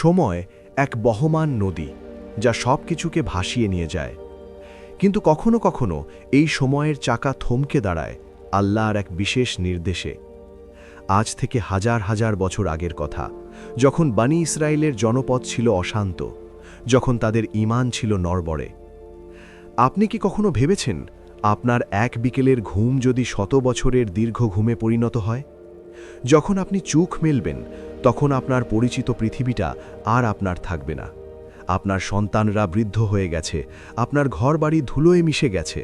সময় এক বহমান নদী যা সব কিছুকে ভাসিয়ে নিয়ে যায়। কিন্তু কখনো কখনো এই সময়ের চাকা থমকে দাঁড়ায় আল্লাহর এক বিশেষ নির্দেশে। আজ থেকে হাজার হাজার বছর আগের কথা, যখন বানি ইসরায়েলের জনপদ ছিল অশান্ত, যখন তাদের ঈমান ছিল নড়বড়ে। আপনি কি কখনো ভেবেছেন আপনার এক বিকেলের ঘুম যদি শত বছরের দীর্ঘ ঘুমে পরিণত হয়? যখন আপনি চোখ মেলবেন, তখন আপনার পরিচিত পৃথিবীটা আর আপনার থাকবে না। আপনার সন্তানরা বৃদ্ধ হয়ে গেছে, আপনার ঘরবাড়ি ধুলোয় মিশে গেছে।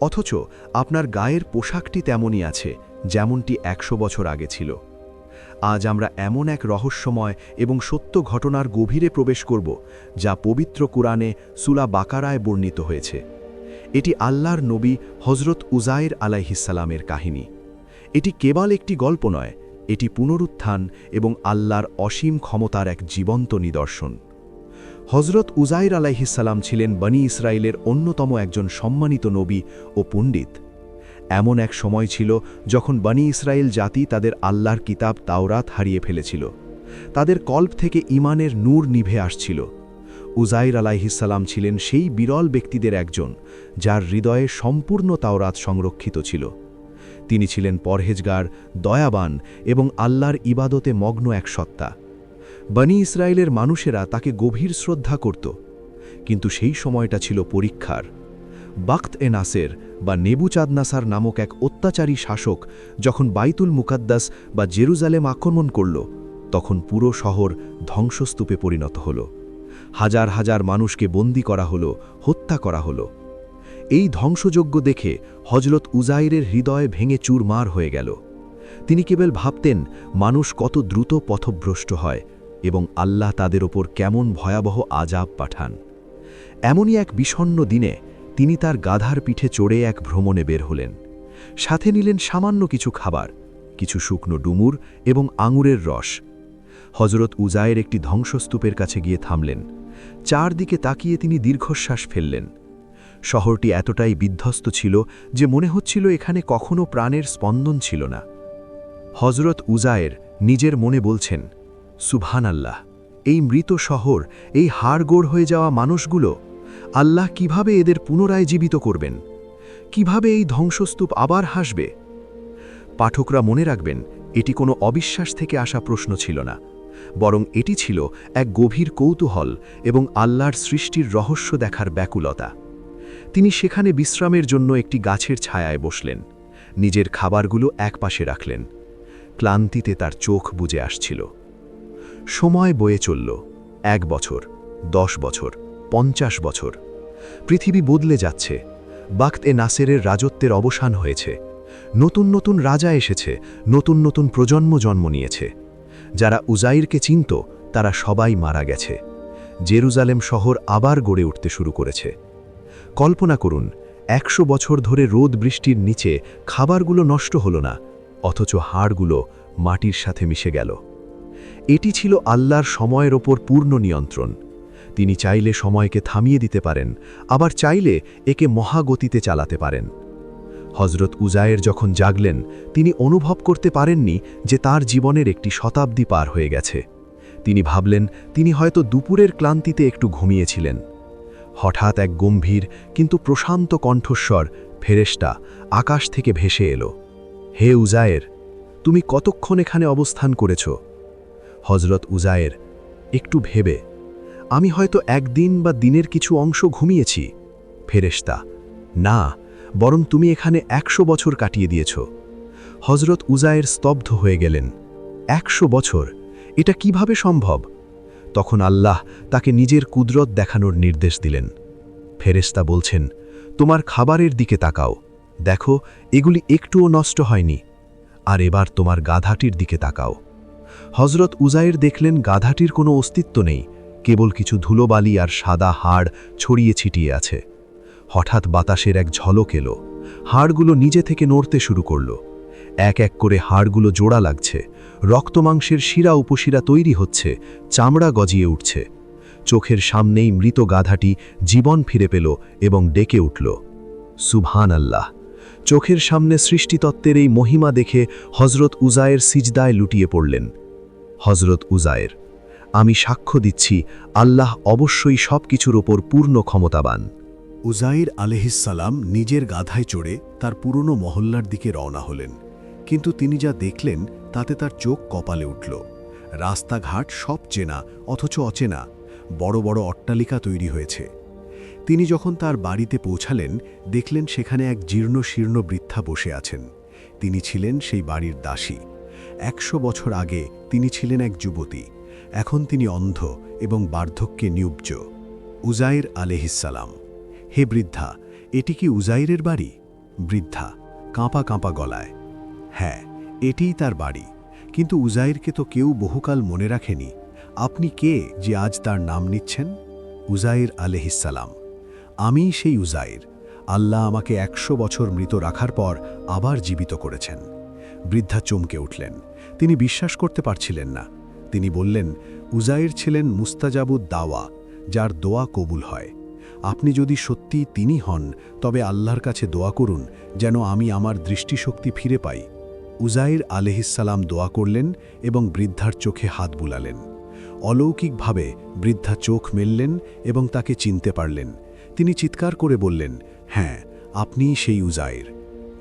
অথচ আপনার গায়ের পোশাকটি তেমনই আছে, যেমনটি একশো বছর আগে ছিল। আজ আমরা এমন এক রহস্যময় এবং সত্য ঘটনার গভীরে প্রবেশ করব, যা পবিত্র কোরআনে সুলা বাকারায় বর্ণিত হয়েছে। এটি আল্লাহর নবী হজরত উজায়ের আলাইহিসালামের কাহিনী। এটি কেবল একটি গল্প নয়, এটি পুনরুত্থান এবং আল্লাহর অসীম ক্ষমতার এক জীবন্ত নিদর্শন। হজরত উজাইর আলাইহিসাল্লাম ছিলেন বনি ইসরায়েলের অন্যতম একজন সম্মানিত নবী ও পণ্ডিত। এমন এক সময় ছিল যখন বনি ইসরায়েল জাতি তাদের আল্লাহর কিতাব তাওরাত হারিয়ে ফেলেছিল। তাদের কল্প থেকে ইমানের নূর নিভে আসছিল। উজাইর আলাইহিসাল্লাম ছিলেন সেই বিরল ব্যক্তিদের একজন, যার হৃদয়ে সম্পূর্ণ তাওরাত সংরক্ষিত ছিল। তিনি ছিলেন পরহেজগার, দয়াবান এবং আল্লাহর ইবাদতে মগ্ন এক সত্তা। বনি ইসরায়েলের মানুষেরা তাকে গভীর শ্রদ্ধা করত, কিন্তু সেই সময়টা ছিল পরীক্ষার। বাক্ত এ নাসের বা নেবুচাঁদনাসার নামক এক অত্যাচারী শাসক যখন বাইতুল মুকাদ্দাস বা জেরুজালেম আক্রমণ করল, তখন পুরো শহর ধ্বংসস্তূপে পরিণত হল। হাজার হাজার মানুষকে বন্দি করা হলো, হত্যা করা হলো। এই ধ্বংসযজ্ঞ দেখে হজরত উজাইরের হৃদয় ভেঙে চুরমার হয়ে গেল। তিনি কেবল ভাবতেন, মানুষ কত দ্রুত পথভ্রষ্ট হয় এবং আল্লাহ তাদের ওপর কেমন ভয়াবহ আজাব পাঠান। এমনই এক বিষণ্ন দিনে তিনি তার গাধার পিঠে চড়ে এক ভ্রমণে বের হলেন। সাথে নিলেন সামান্য কিছু খাবার, কিছু শুকনো ডুমুর এবং আঙুরের রস। হজরত উজায়ের একটি ধ্বংসস্তূপের কাছে গিয়ে থামলেন। চারদিকে তাকিয়ে তিনি দীর্ঘশ্বাস ফেললেন। শহরটি এতটাই বিধ্বস্ত ছিল যে মনে হচ্ছিল এখানে কখনো প্রাণের স্পন্দন ছিল না। হজরত উজায়ের নিজের মনে বলছেন সুভান আল্লাহ এই মৃত শহর, এই হাড়গোড় হয়ে যাওয়া মানুষগুলো, আল্লাহ কীভাবে এদের পুনরায় জীবিত করবেন? কীভাবে এই ধ্বংসস্তূপ আবার হাসবে? পাঠকরা মনে রাখবেন, এটি কোনো অবিশ্বাস থেকে আসা প্রশ্ন ছিল না, বরং এটি ছিল এক গভীর কৌতূহল এবং আল্লাহর সৃষ্টির রহস্য দেখার ব্যাকুলতা। তিনি সেখানে বিশ্রামের জন্য একটি গাছের ছায়ায় বসলেন। নিজের খাবারগুলো একপাশে রাখলেন। ক্লান্তিতে তার চোখ বুজে আসছিল। সময় বয়ে চলল। এক বছর, দশ বছর, পঞ্চাশ বছর। পৃথিবী বদলে যাচ্ছে। বাক্ত এ নাসেরের রাজত্বের অবসান হয়েছে। নতুন নতুন রাজা এসেছে। নতুন নতুন প্রজন্ম জন্ম নিয়েছে। যারা উজাইরকে চিনত, তারা সবাই মারা গেছে। জেরুজালেম শহর আবার গড়ে উঠতে শুরু করেছে। কল্পনা করুন, একশো বছর ধরে রোদ বৃষ্টির নিচে খাবারগুলো নষ্ট হলো না, অথচ হাড়গুলো মাটির সাথে মিশে গেল। এটি ছিল আল্লাহর সময়ের ওপর পূর্ণ নিয়ন্ত্রণ। তিনি চাইলে সময়কে থামিয়ে দিতে পারেন, আবার চাইলে একে মহাগতিতে চালাতে পারেন। হজরত উজায়ের যখন জাগলেন, তিনি অনুভব করতে পারেননি যে তার জীবনের একটি শতাব্দী পার হয়ে গেছে। তিনি ভাবলেন, তিনি হয়তো দুপুরের ক্লান্তিতে একটু ঘুমিয়েছিলেন। হঠাৎ এক গম্ভীর, কিন্তু প্রশান্ত কণ্ঠস্বর ফেরেস্টা আকাশ থেকে ভেসে এলো। হে উজায়ের, তুমি কতক্ষণ এখানে অবস্থান করেছ? হজরত উজায়ের, একটু ভেবে, আমি হয়তো একদিন বা দিনের কিছু অংশ ঘুমিয়েছি। ফেরেস্তা না, বরং তুমি এখানে একশো বছর কাটিয়ে দিয়েছ। হজরত উজায়ের স্তব্ধ হয়ে গেলেন। একশো বছর, এটা কীভাবে সম্ভব? তখন আল্লাহ তাকে নিজের কুদরত দেখানোর নির্দেশ দিলেন। ফেরেস্তা বলছেন, তোমার খাবারের দিকে তাকাও। দেখো, এগুলি একটুও নষ্ট হয়নি। আর এবার তোমার গাধাটির দিকে তাকাও। হজরত উজায়ের দেখলেন গাধাটির কোনো অস্তিত্ব নেই, কেবল কিছু ধুলোবালি আর সাদা হাড় ছড়িয়ে ছিটিয়ে আছে। হঠাৎ বাতাসের এক ঝলক এলো। হাড়গুলো নিজে থেকে নড়তে শুরু করল। এক এক করে হাড়গুলো জোড়া লাগছে। রক্তমাংসের শিরা উপশিরা তৈরি হচ্ছে, চামড়া গজিয়ে উঠছে। চোখের সামনেই মৃত গাধাটি জীবন ফিরে পেল এবং ডেকে উঠল। সুবহান আল্লাহ চোখের সামনে সৃষ্টিতত্ত্বের এই মহিমা দেখে হজরত উজায়ের সিজদায় লুটিয়ে পড়লেন। হজরত উজায়ের আমি সাক্ষ্য দিচ্ছি, আল্লাহ অবশ্যই সব কিছুর ওপর পূর্ণ ক্ষমতাবান। উজাইর আলহিসাল্লাম নিজের গাধায় চড়ে তার পুরনো মহল্লার দিকে রওনা হলেন। কিন্তু তিনি যা দেখলেন তাতে তার চোখ কপালে উঠল। রাস্তাঘাট সব চেনা, অথচ অচেনা। বড় বড় অট্টালিকা তৈরি হয়েছে। তিনি যখন তার বাড়িতে পৌঁছালেন, দেখলেন সেখানে এক জীর্ণ শীর্ণ বৃদ্ধা বসে আছেন। তিনি ছিলেন সেই বাড়ির দাসী। একশো বছর আগে তিনি ছিলেন এক যুবতী। এখন তিনি অন্ধ এবং বার্ধক্যে নিউব্জ। উজাইর আলেহিসাল্লাম হে বৃদ্ধা, এটি কি উজাইরের বাড়ি? বৃদ্ধা, কাঁপা কাঁপা গলায়। হ্যাঁ এটিই তার বাড়ি। কিন্তু উজাইরকে তো কেউ বহুকাল মনে রাখেনি। আপনি কে যে আজ তার নাম নিচ্ছেন? উজাইর আলেহিসাল্লাম আমি সেই উজাইর। আল্লাহ আমাকে একশো বছর মৃত রাখার পর আবার জীবিত করেছেন। বৃদ্ধা চমকে উঠলেন। তিনি বিশ্বাস করতে পারছিলেন না। তিনি বললেন, উজাইর ছিলেন মুস্তাজাবুদ দাওয়া, যার দোয়া কবুল হয়। আপনি যদি সত্যি তিনি হন, তবে আল্লাহর কাছে দোয়া করুন, যেন আমি আমার দৃষ্টিশক্তি ফিরে পাই। উজাইর আলহিসাল্লাম দোয়া করলেন এবং বৃদ্ধার চোখে হাত বুলালেন। অলৌকিকভাবে বৃদ্ধা চোখ মেললেন এবং তাকে চিনতে পারলেন। তিনি চিৎকার করে বললেন হ্যাঁ আপনিই সেই উজাইর।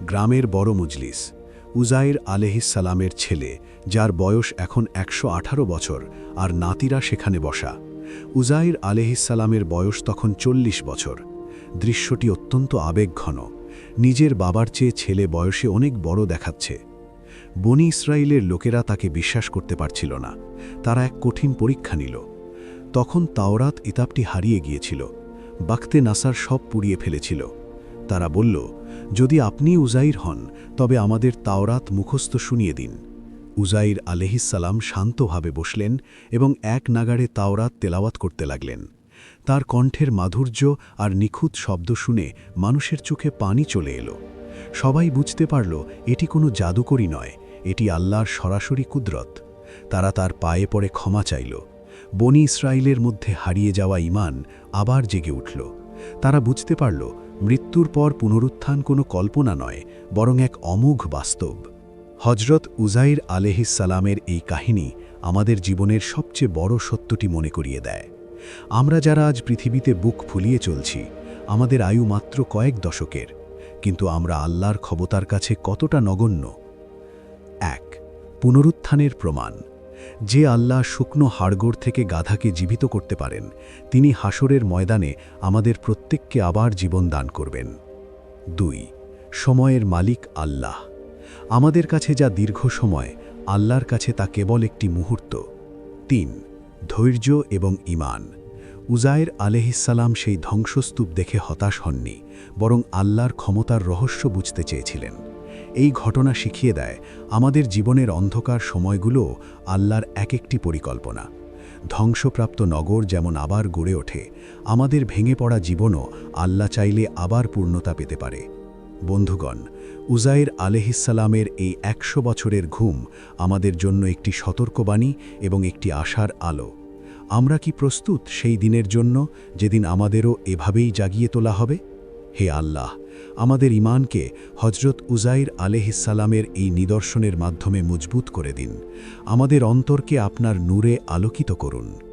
গ্রামের বড় মজলিস। উজাইর আলহিসাল্লামের ছেলে, যার বয়স এখন একশো আঠারো বছর, আর নাতিরা সেখানে বসা। উজাইর আলহিসাল্লামের বয়স তখন চল্লিশ বছর। দৃশ্যটি অত্যন্ত আবেগঘন। নিজের বাবার চেয়ে ছেলে বয়সে অনেক বড় দেখাচ্ছে। বনি ইসরায়েলের লোকেরা তাকে বিশ্বাস করতে পারছিল না। তারা এক কঠিন পরীক্ষা নিল। তখন তাওরাত ইতাবটি হারিয়ে গিয়েছিল। বাক্তে নাসার সব পুড়িয়ে ফেলেছিল। তারা বলল, যদি আপনি উজাইর হন, তবে আমাদের তাওরাত মুখস্থ শুনিয়ে দিন। উজাইর আলহিসাল্লাম শান্তভাবে বসলেন এবং এক নাগাড়ে তাওরাত তেলাওয়াত করতে লাগলেন। তার কণ্ঠের মাধুর্য আর নিখুঁত শব্দ শুনে মানুষের চোখে পানি চলে এলো। সবাই বুঝতে পারল, এটি কোনো জাদুকরি নয়। এটি আল্লাহর সরাসরি কুদরত। তারা তার পায়ে পড়ে ক্ষমা চাইল। বনি ইসরায়েলের মধ্যে হারিয়ে যাওয়া ইমান আবার জেগে উঠল। তারা বুঝতে পারল, মৃত্যুর পর পুনরুত্থান কোনো কল্পনা নয়, বরং এক অমোঘ বাস্তব। হজরত উজাইর আলেহিসালামের এই কাহিনী আমাদের জীবনের সবচেয়ে বড় সত্যটি মনে করিয়ে দেয়। আমরা যারা আজ পৃথিবীতে বুক ফুলিয়ে চলছি, আমাদের আয়ু মাত্র কয়েক দশকের, কিন্তু আমরা আল্লাহর ক্ষমতার কাছে কতটা নগণ্য পুনরুত্থানের প্রমাণ। যে আল্লাহ শুকনো হাড়গোড় থেকে গাধাকে জীবিত করতে পারেন, তিনি হাসরের ময়দানে আমাদের প্রত্যেককে আবার জীবন দান করবেন। দুই, সময়ের মালিক আল্লাহ। আমাদের কাছে যা দীর্ঘ সময়, আল্লাহর কাছে তা কেবল একটি মুহূর্ত। তিন, ধৈর্য এবং ইমান উজায়ের আলেহিসাল্লাম সেই ধ্বংসস্তূপ দেখে হতাশ হননি, বরং আল্লাহর ক্ষমতার রহস্য বুঝতে চেয়েছিলেন। এই ঘটনা শিখিয়ে দেয় আমাদের জীবনের অন্ধকার সময়গুলো আল্লাহর এক একটি পরিকল্পনা। ধ্বংসপ্রাপ্ত নগর যেমন আবার গড়ে ওঠে, আমাদের ভেঙে পড়া জীবনও আল্লাহ চাইলে আবার পূর্ণতা পেতে পারে। বন্ধুগণ, উজাইর আলেহিসাল্লামের এই একশো বছরের ঘুম আমাদের জন্য একটি সতর্কবাণী এবং একটি আশার আলো। আমরা কি প্রস্তুত সেই দিনের জন্য যেদিন আমাদেরও এভাবেই জাগিয়ে তোলা হবে? হে আল্লাহ আমাদের ইমানকে হজরত উজাইর আলেহিসালামের এই নিদর্শনের মাধ্যমে মজবুত করে দিন। আমাদের অন্তরকে আপনার নূরে আলোকিত করুন।